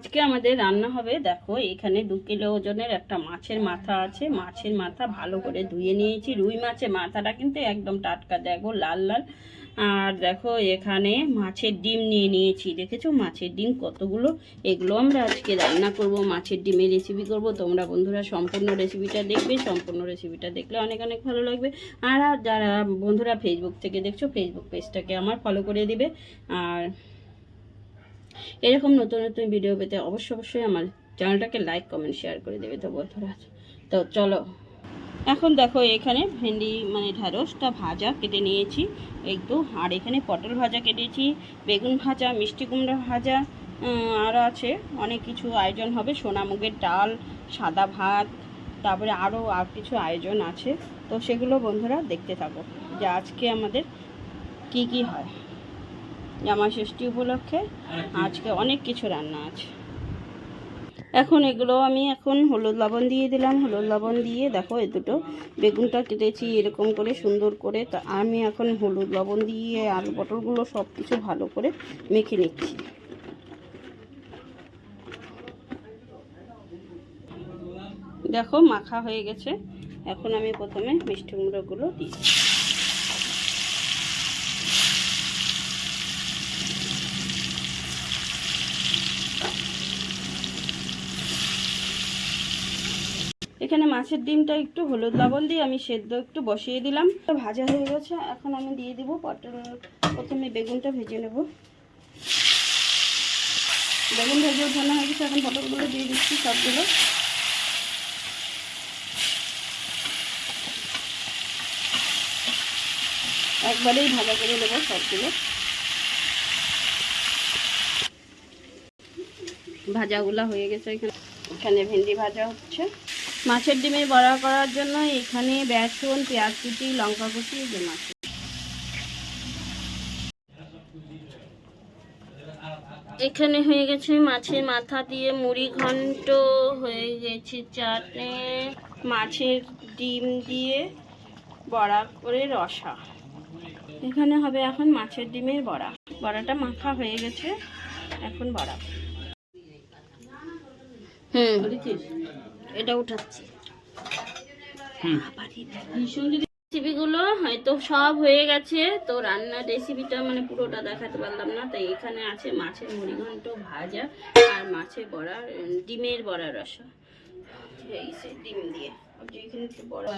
আজকে আমাদের রান্না হবে, দেখো এখানে দু কিলো ওজনের একটা মাছের মাথা আছে। মাছের মাথা ভালো করে ধুয়ে নিয়েছি। রুই মাছের মাথাটা কিন্তু একদম টাটকা, দেখো লাল লাল। আর দেখো এখানে মাছের ডিম নিয়ে নিয়েছি। দেখেছ? মাছের ডিম কতগুলো? এগুলো আমরা আজকে রান্না করব, মাছের ডিমের রেসিপি করব। তোমরা বন্ধুরা সম্পূর্ণ রেসিপিটা দেখবে, সম্পূর্ণ রেসিপিটা দেখলে অনেক অনেক ভালো লাগবে। আর যারা বন্ধুরা ফেসবুক থেকে দেখছ ফেসবুক পেজটাকে আমার ফলো করে দিবে। আর এরকম নতুন নতুন ভিডিও পেতে অবশ্যই অবশ্যই আমার চ্যানেলটাকে লাইক কমেন্ট শেয়ার করে দেবে তো বন্ধুরা। তো চলো, এখন দেখো এখানে ভেন্ডি মানে ঢ্যাঁড়সটা ভাজা কেটে নিয়েছি। একটু আর এখানে পটল ভাজা কেটেছি, বেগুন ভাজা, মিষ্টি কুমড়া ভাজা আরও আছে অনেক কিছু আয়োজন হবে। সোনামুগের ডাল, সাদা ভাত, তারপরে আরও আর কিছু আয়োজন আছে। তো সেগুলো বন্ধুরা দেখতে থাকো যে আজকে আমাদের কি কি হয়। জামা ষষ্ঠী উপলক্ষে আজকে অনেক কিছু রান্না আছে। এখন এগুলো আমি এখন হলুদ লবণ দিয়ে দিলাম। হলুদ লবণ দিয়ে দেখো এ দুটো বেগুনটা কেটেছি এরকম করে সুন্দর করে তা আমি এখন হলুদ লবণ দিয়ে আলু পটলগুলো সব কিছু ভালো করে মেখে নিচ্ছি। দেখো মাখা হয়ে গেছে। এখন আমি প্রথমে মিষ্টি কুমড়োগুলো দিই এখানে মাছের ডিমটা একটু হলুদ লবণ দিয়ে আমি সেদ্ধ একটু বসিয়ে দিলাম। ভাজা হয়ে গেছে, এখন আমি দিয়ে দিব পটল। প্রথমে বেগুনটা ভেজে নেব। বেগুন ভেজে ওঠানো হয়ে গেছে, এখন পটলগুলো দিয়ে দিচ্ছি সবগুলো। একবারেই ভাজা করে নেব সবগুলো। ভাজাগুলো হয়ে গেছে, এখানে এখানে ভেন্ডি ভাজা হচ্ছে। মাছের ডিমে বড়া করার জন্য এখানে বেসন পেঁয়াজ কুচি লঙ্কা কুচি যে মাছ। এখানে হয়ে গেছে মাছের মাথা দিয়ে মুড়ি ঘন্ট হয়ে গেছে চাটনি মাছের ডিম দিয়ে বড়া করে রসা। এখানে হবে এখন মাছের ডিমের বড়া। বড়াটা মাখা হয়ে গেছে এখন বড়া। হুম। এটা উঠাচ্ছি। রেসিপিগুলো হয়তো সব হয়ে গেছে তো রান্নার রেসিপিটা মানে পুরোটা দেখাতে পারলাম না তাই এখানে আছে মাছের মুড়িঘণ্ট ভাজা আর মাছের বড়া ডিমের বড়া রসা। এই সে ডিম দিয়ে। এখানে একটু বড়া।